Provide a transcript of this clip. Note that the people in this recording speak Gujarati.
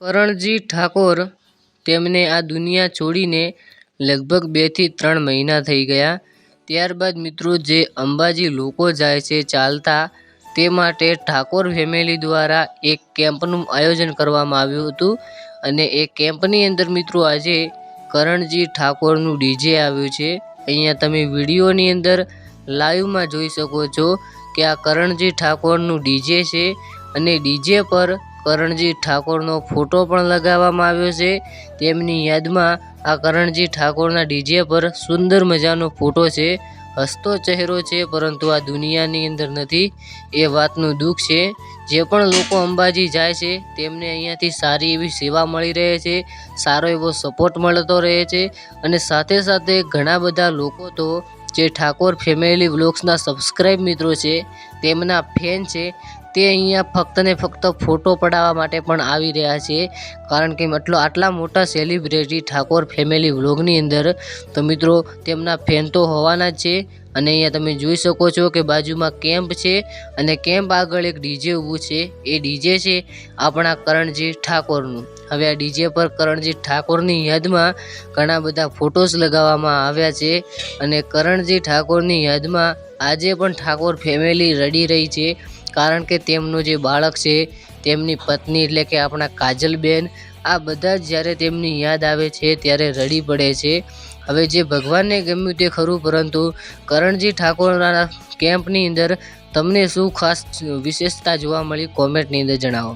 કરણજી ઠાકોર તેમને આ દુનિયા છોડીને લગભગ બેથી ત્રણ મહિના થઈ ગયા. ત્યારબાદ મિત્રો જે અંબાજી લોકો જાય છે ચાલતા, તે માટે ઠાકોર ફેમિલી દ્વારા એક કેમ્પનું આયોજન કરવામાં આવ્યું હતું અને એ કેમ્પની અંદર મિત્રો આજે કરણજી ઠાકોરનું ડીજે આવ્યું છે. અહીંયા તમે વિડીયોની અંદર લાઈવમાં જોઈ શકો છો કે આ કરણજી ઠાકોરનું ડીજે છે અને ડીજે પર કરણજી ઠાકોરનો ફોટો પણ લગાવવામાં આવ્યો છે. તેમની યાદમાં આ કરણજી ઠાકોરના ડીજે પર સુંદર મજાનો ફોટો છે. હસતો ચહેરો છે, પરંતુ આ દુનિયાની અંદર નથી. એ વાતનું દુઃખ છે. જે પણ લોકો અંબાજી જાય છે, તેમને અહીંયાથી સારી એવી સેવા મળી રહે છે, સારો એવો સપોર્ટ મળતો રહે છે. અને સાથે સાથે ઘણા બધા લોકો તો જે ઠાકોર ફેમિલી વ્લોગ્સના સબસ્ક્રાઈબ મિત્રો છે, તેમના ફેન છે તે અહીંયા ફક્ત ને ફક્ત ફોટો પડાવવા માટે પણ આવી રહ્યા છે. કારણ કે આટલો આટલા મોટા સેલિબ્રિટી ઠાકોર ફેમિલી વ્લોગની અંદર તો મિત્રો તેમના ફેન તો હોવાના જ છે. અને અહીંયા તમે જોઈ શકો છો કે બાજુમાં કેમ્પ છે અને કેમ્પ આગળ એક ડીજે ઊભું છે. એ ડીજે છે આપણા કરણજી ઠાકોરનું. હવે આ ડીજે પર કરણજી ઠાકોરની યાદમાં ઘણા બધા ફોટોસ લગાવવામાં આવ્યા છે અને કરણજી ઠાકોરની યાદમાં આજે પણ ઠાકોર ફેમિલી રડી રહી છે. કારણ કે તેમનું જે બાળક છે, તેમની પત્ની એટલે કે આપણા કાજલબેન, આ બધા જ જ્યારે તેમની યાદ આવે છે ત્યારે રડી પડે છે. હવે જે ભગવાનને ગમ્યું તે ખરું, પરંતુ કરણજી ઠાકોરના કેમ્પની અંદર તમને શું ખાસ વિશેષતા જોવા મળી, કોમેન્ટની અંદર જણાવો.